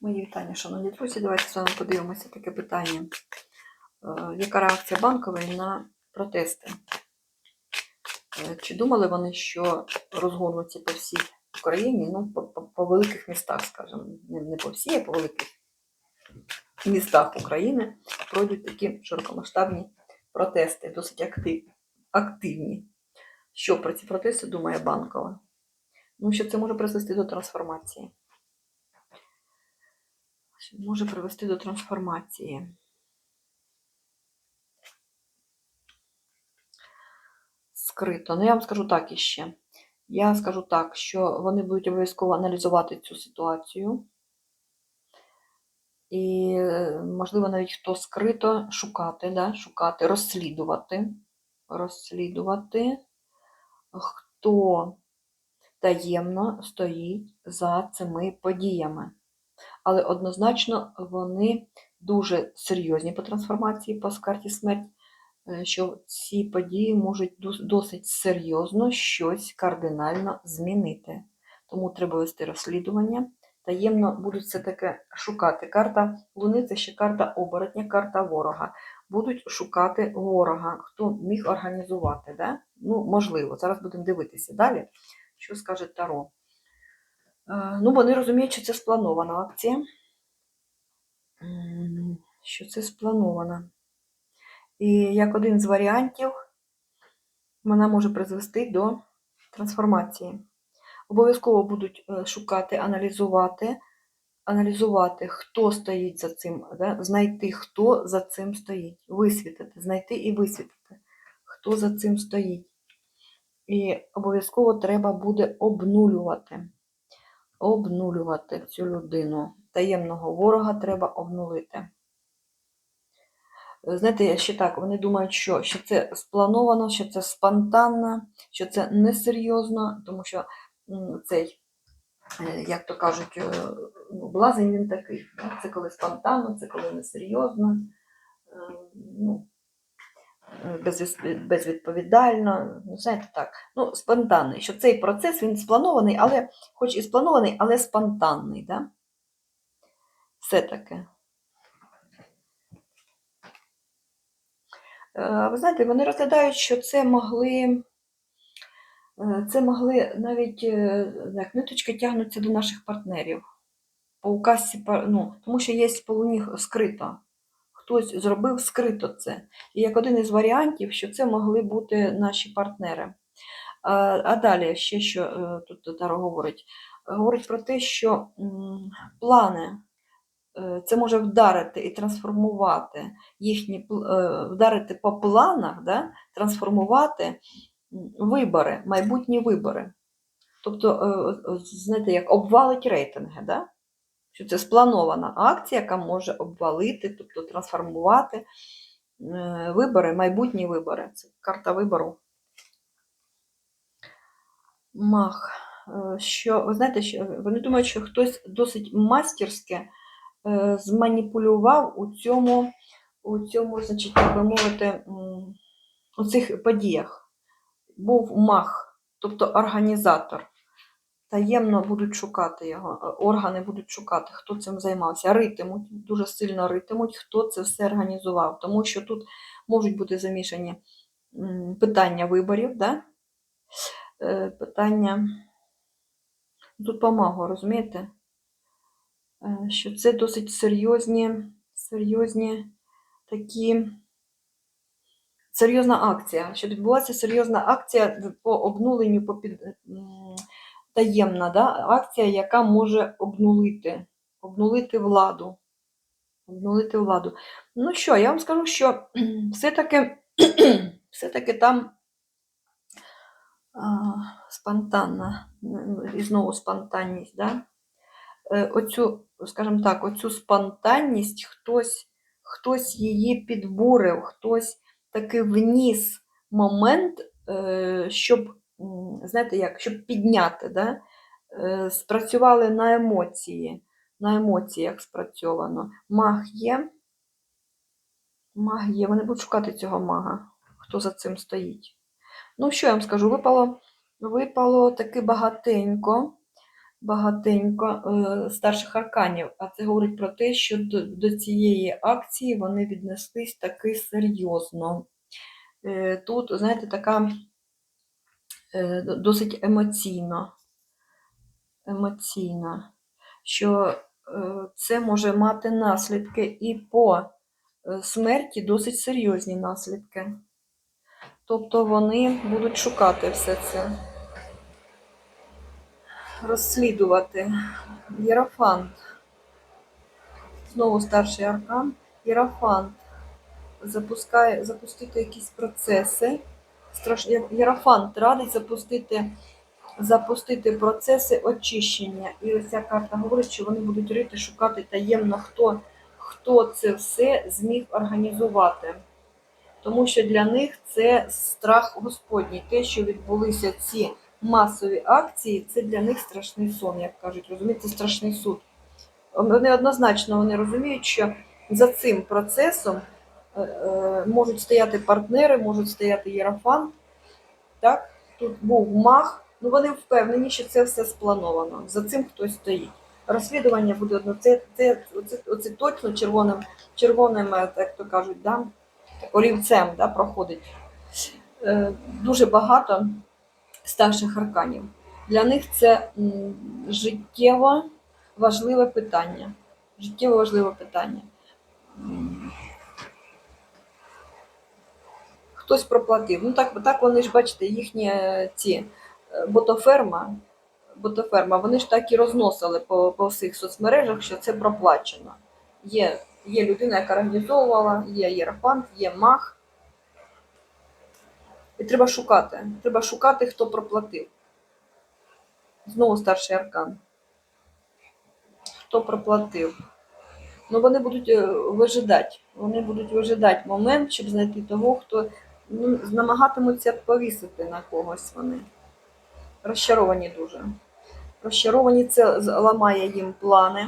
Мої вітання, шановні друзі. Давайте з вами подивимося таке питання. Е, Яка реакція банкової на протести? Е, Чи думали вони, що розгорнуться по всій Україні, ну, по, великих містах, скажімо, не, по всій, а по великих містах України пройдуть такі широкомасштабні протести, досить актив, активні. Що про ці протести думає банкова? Ну, що це може призвести до трансформації. Може привести до трансформації. Скрито. Ну, я вам скажу так іще. Я скажу так, що вони будуть обов'язково аналізувати цю ситуацію. І, можливо, навіть хто скрито шукати, да? шукати, розслідувати, розслідувати, хто таємно стоїть за цими подіями але однозначно вони дуже серйозні по трансформації по карті смерть, е, що ці події можуть досить серйозно щось кардинально змінити. Тому треба вести розслідування. Таємно будуть все таки шукати. Карта Луни це ще карта оборотня, карта ворога. Будуть шукати ворога, хто міг організувати. Да? Ну, можливо, зараз будемо дивитися далі, що скаже Таро. Е, Ну, вони розуміють, що це спланована акція. Що це спланована. І як один з варіантів, вона може призвести до трансформації. Обов'язково будуть е, шукати, аналізувати, аналізувати, хто стоїть за цим, да? знайти, хто за цим стоїть, висвітити, знайти і висвітити, хто за цим стоїть. І обов'язково треба буде обнулювати обнулювати цю людину. Таємного ворога треба обнулити. Знаєте, я ще так, вони думають, що, що це сплановано, що це спонтанно, що це несерйозно, тому що цей, е, як то кажуть, е, ну, блазень він такий. Це коли спонтанно, це коли несерйозно. е, Ну, безвідповідально, ну, знаєте так, ну, спонтанний, що цей процес він спланований, але хоч і спланований, але спонтанний, да? Все-таки. Е, Ви знаєте, вони розглядають, що це могли, е, це могли навіть е, як ниточки тягнуться до наших партнерів. По указці, ну, тому що є по луні скрито. Хтось зробив скрито це. І як один із варіантів, що це могли бути наші партнери. А, далі ще що е, тут Таро говорить? Говорить про те, що плани е, це може вдарити і трансформувати їхні е, вдарити по планах, да? трансформувати вибори, майбутні вибори. Тобто, знаєте, як обвалить рейтинги, да? Що це спланована акція, яка може обвалити, тобто трансформувати е, вибори, майбутні вибори. Це карта вибору. Мах. Е, Що, ви знаєте, що вони думають, що хтось досить мастерськи е, зманіпулював у цьому, у цьому, значить, як би мовити, у цих подіях. Був мах, тобто організатор. Таємно будуть шукати його, е, органи будуть шукати, хто цим займався. Ритимуть, дуже сильно ритимуть, хто це все організував. Тому що тут можуть бути замішані питання виборів, да? Е, питання. Тут помагу, розумієте? Е, Що це досить серйозні, серйозні такі. Серйозна акція. Що відбулася серйозна акція по обнуленню, по під, таємна да? акція, яка може обнулити, обнулити владу. Обнулити владу. Ну що, я вам скажу, що все-таки, все-таки там а, спонтанна, і знову спонтанність, да? Е, оцю, скажімо так, оцю спонтанність хтось, хтось її підбурив, хтось таки вніс момент, е, щоб, знаєте, як, щоб підняти, да? Е, спрацювали на емоції, на емоціях спрацьовано. Маг є, маг є, вони будуть шукати цього мага, хто за цим стоїть. Ну, що я вам скажу, випало, випало таки багатенько. багатенько е, старших арканів. А це говорить про те, що до, до цієї акції вони віднеслись таки серйозно. Е, Тут, знаєте, така досить емоційно. Емоційно, що е, це може мати наслідки і по е, смерті досить серйозні наслідки. Тобто вони будуть шукати все це, розслідувати. Єрофант. Знову старший аркан. Єрофант. Запускає, запустити якісь процеси. Страш... Єрофант радить запустити, запустити процеси очищення. І ось ця карта говорить, що вони будуть рити, шукати таємно, хто, хто це все зміг організувати. Тому що для них це страх Господній. Те, що відбулися ці масові акції, це для них страшний сон, як кажуть. Розумієте, це страшний суд. Вони однозначно вони розуміють, що за цим процесом можуть стояти партнери, можуть стояти єрофант. Так? Тут був мах. Ну вони впевнені, що це все сплановано. За цим хтось стоїть. Розслідування буде одно. Це, це, оце, оце точно червоним, червоним, е, так то кажуть, да? олівцем да, проходить. Е, Дуже багато старших арканів. Для них це життєво важливе питання. Життєво важливе питання. Хтось проплатив. Ну так, так вони ж бачите, їхні е, ці е, ботоферма, ботоферма, вони ж так і розносили по, по всіх соцмережах, що це проплачено. Є, є людина, яка організовувала, є єрофант, є мах. І треба шукати. Треба шукати, хто проплатив. Знову старший аркан. Хто проплатив? Ну, вони будуть е, вижидати. Вони будуть вижидати момент, щоб знайти того, хто ну, намагатимуться повісити на когось вони. Розчаровані дуже. Розчаровані це ламає їм плани.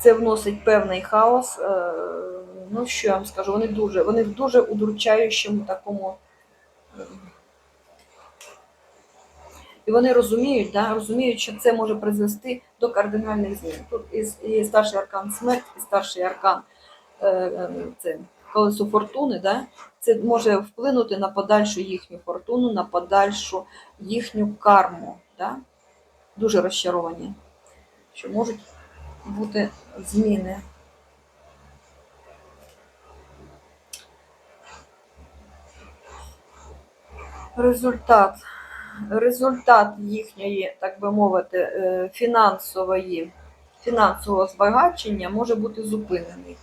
Це вносить певний хаос. Е, Ну, що я вам скажу, вони дуже, вони в дуже удручаючому такому. е, І вони розуміють, да, розуміють, що це може призвести до кардинальних змін. Тут і, старший аркан смерть, і старший аркан е, е, це колесо фортуни, да, це може вплинути на подальшу їхню фортуну, на подальшу їхню карму. Да? Дуже розчаровані, що можуть бути зміни. Результат. Результат їхньої, так би мовити, е, фінансової, фінансового збагачення може бути зупинений.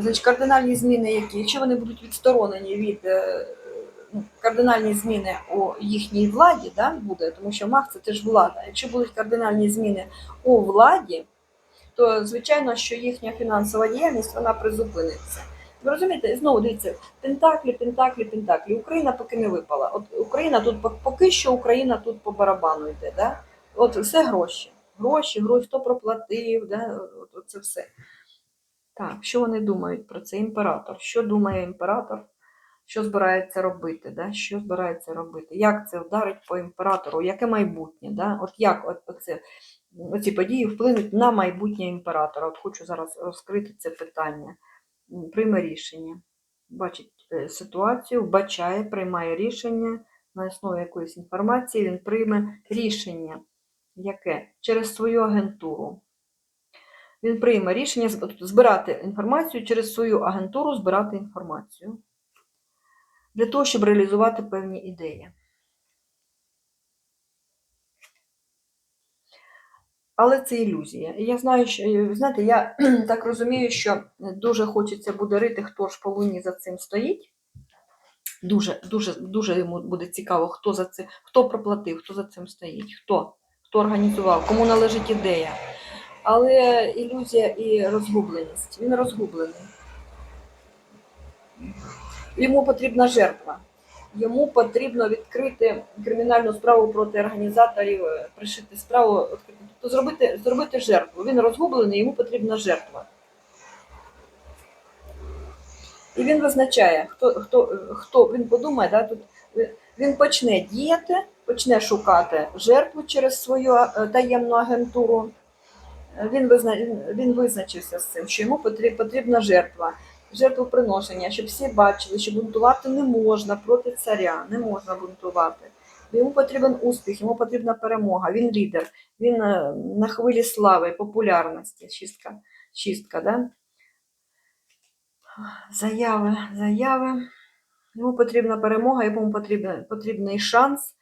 Значить, кардинальні зміни, які, якщо вони будуть відсторонені від е, ну, кардинальні зміни у їхній владі, да, буде, тому що мах це теж влада. Якщо будуть кардинальні зміни у владі, то звичайно, що їхня фінансова діяльність вона призупиниться. Ви розумієте, знову дивіться, пентаклі, пентаклі, пентаклі. Україна поки не випала. От Україна тут поки що Україна тут по барабану йде. Да? От все гроші. Гроші, гроші, хто проплатив, да? от, от це все. Так, що вони думають про це? Імператор. Що думає імператор? Що збирається робити? Да? Що збирається робити? Як це вдарить по імператору? Яке майбутнє? Да? От як от, оце, оці події вплинуть на майбутнє імператора? От хочу зараз розкрити це питання. Прийме рішення. Бачить е, ситуацію, вбачає, приймає рішення на основі якоїсь інформації. Він прийме рішення. Яке? Через свою агентуру. Він прийме рішення збирати інформацію через свою агентуру, збирати інформацію для того, щоб реалізувати певні ідеї. Але це ілюзія. І я знаю, що знаєте, я так розумію, що дуже хочеться буде рити, хто ж по луні за цим стоїть. Дуже, дуже, дуже йому буде цікаво, хто за це, хто проплатив, хто за цим стоїть, хто, хто організував, кому належить ідея. Але ілюзія і розгубленість. Він розгублений. Йому потрібна жертва. Йому потрібно відкрити кримінальну справу проти організаторів, е, пришити справу, тобто зробити, зробити жертву. Він розгублений, йому потрібна жертва. І він визначає, хто, хто, хто він подумає, да, тут він почне діяти, почне шукати жертву через свою е, таємну агентуру. Він, він визначився з цим, що йому потріб- потрібна жертва, жертвоприношення, щоб всі бачили, що бунтувати не можна проти царя, не можна бунтувати. Йому потрібен успіх, йому потрібна перемога. Він лідер, він е, на хвилі слави, популярності. Шістка, шістка, да? Заяви, заяви. Йому потрібна перемога, йому потрібен, потрібний шанс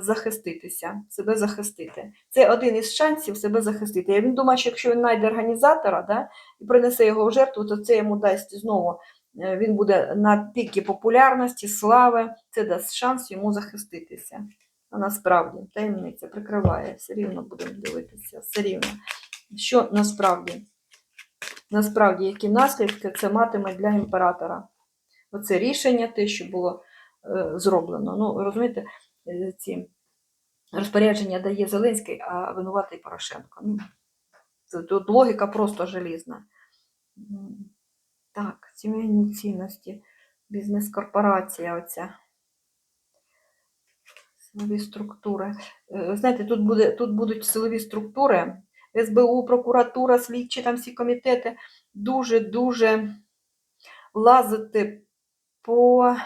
захиститися, себе захистити. Це один із шансів себе захистити. І Він думає, що якщо він знайде організатора да, і принесе його в жертву, то це йому дасть знову. е, Він буде на пікі популярності, слави, це дасть шанс йому захиститися. А насправді таємниця прикриває, все рівно будемо дивитися, все рівно. Що насправді? Насправді, які наслідки це матиме для імператора? Оце рішення, те, що було е, зроблено. Ну, розумієте, е, ці розпорядження дає Зеленський, а винуватий Порошенко. Ну, тут логіка просто желізна. Так, сімейні цінності, бізнес-корпорація оця. Силові структури. Е, Знаєте, тут, буде, тут будуть силові структури, СБУ, прокуратура, слідчі, там всі комітети дуже-дуже лазити по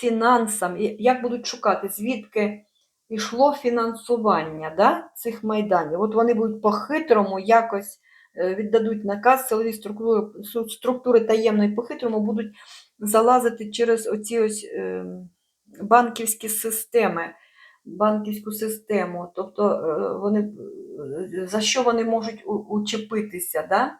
фінансам, як будуть шукати, звідки йшло фінансування да, цих майданів. От вони будуть по-хитрому якось е, віддадуть наказ, силові структури, структури таємної по-хитрому будуть залазити через оці ось е, банківські системи, банківську систему. Тобто е, вони, за що вони можуть учепитися? Да?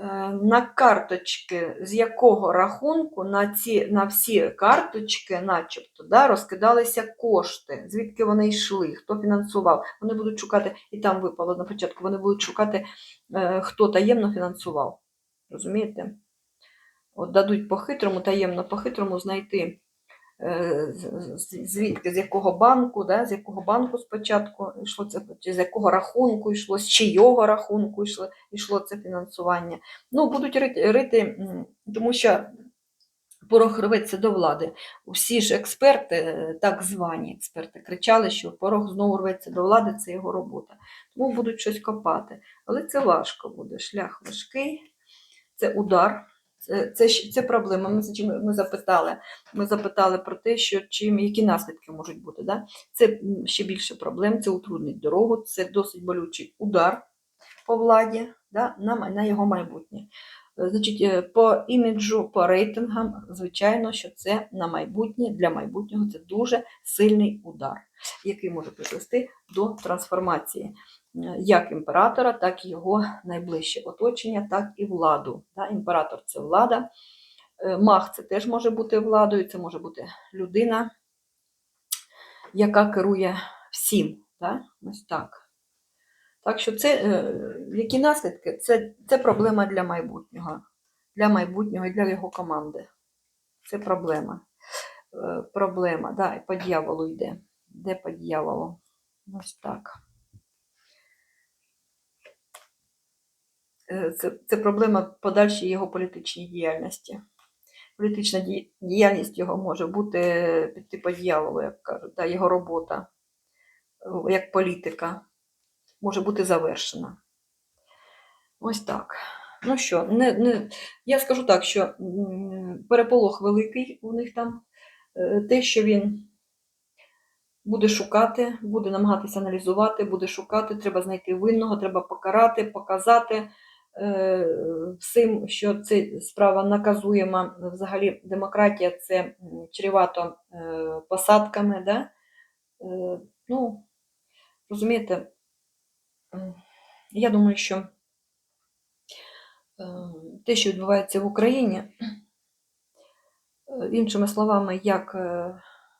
Е, на карточки, з якого рахунку на, ці, на всі карточки, начебто, да, розкидалися кошти, звідки вони йшли, хто фінансував. Вони будуть шукати, і там випало на початку, вони будуть шукати, е, хто таємно фінансував. Розумієте? От дадуть по-хитрому, таємно по-хитрому знайти, звідки, з якого банку, да, з якого банку спочатку йшло це, чи з якого рахунку йшло, з чийого рахунку йшло, йшло це фінансування. Ну, будуть рити, рити тому що порох рветься до влади. Всі ж експерти, е, так звані експерти, кричали, що порох знову рветься до влади, це його робота. Тому будуть щось копати. Але це важко буде, шлях важкий, це удар. Це, це, проблема. Ми, ми запитали. Ми запитали про те, що чим, які наслідки можуть бути. Да? Це ще більше проблем, це утруднить дорогу, це досить болючий удар по владі да? на, на його майбутнє. Е, Значить, е, по іміджу, по рейтингам, звичайно, що це на майбутнє, для майбутнього це дуже сильний удар, який може призвести до трансформації е, як імператора, так і його найближче оточення, так і владу. Імператор це влада, маг це теж може бути владою, це може бути людина, яка керує всім. Ось так. Так що це е, які наслідки? Це, це проблема для майбутнього, для майбутнього і для його команди. Це проблема. Е, Проблема, да, і по дьяволу йде. Де по дьяволу? Ось так. Е, Це, це проблема подальшої його політичній діяльності. Політична діяльність його може бути піти по дьяволу, як кажуть, да, його робота як політика може бути завершена. Ось так. Ну що, не, не, я скажу так, що переполох великий у них там. Е, Те, що він буде шукати, буде намагатися аналізувати, буде шукати, треба знайти винного, треба покарати, показати е, всім, що це справа наказуєма. Взагалі, демократія це чревато е, посадками. Да? Е, ну, розумієте, Я думаю, що е, те, що відбувається в Україні, е, іншими словами, як е,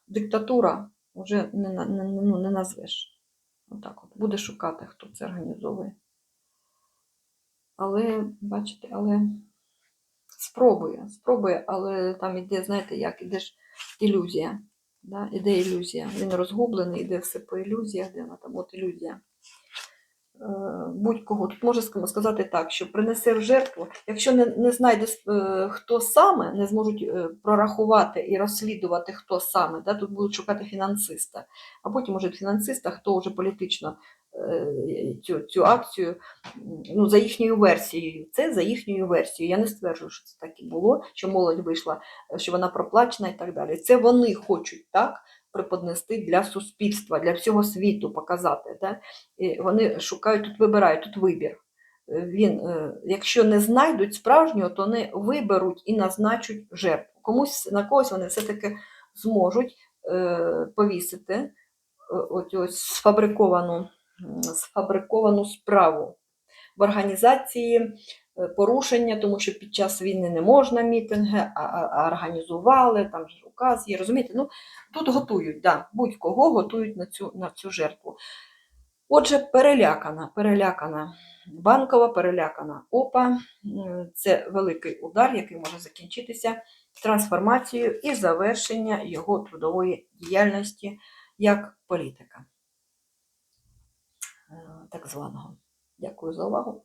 диктатура, вже не, не, ну, не назвеш. Отак от. Буде шукати, хто це організовує. Але, бачите, але спробує, спробує, але там іде, знаєте, як іде ж ілюзія. Да? Іде ілюзія. Він розгублений, іде все по ілюзіях, де вона там от ілюзія. Будь-кого. Тут можна сказати так, що принесе в жертву, якщо не, не знайде е, хто саме, не зможуть е, прорахувати і розслідувати, хто саме, да, тут будуть шукати фінансиста, а потім уже фінансиста, хто вже політично е, цю, цю акцію, ну, за їхньою версією, це за їхньою версією. Я не стверджую, що це так і було, що молодь вийшла, е, що вона проплачена і так далі. Це вони хочуть так преподнести для суспільства, для всього світу показати. Да? І вони шукають, тут вибирають, тут вибір. Е, Він, е, якщо не знайдуть справжнього, то вони виберуть і назначать жертву. Комусь на когось вони все-таки зможуть е, повісити от ось сфабриковану, сфабриковану справу в організації порушення, тому що під час війни не можна мітинги, а, а, а організували, там ж указ є, розумієте? Ну, тут готують, да, будь-кого готують на цю, на цю жертву. Отже, перелякана, перелякана банкова, перелякана ОПА. Це великий удар, який може закінчитися трансформацією і завершення його трудової діяльності як політика. Е, Так званого. Дякую за увагу.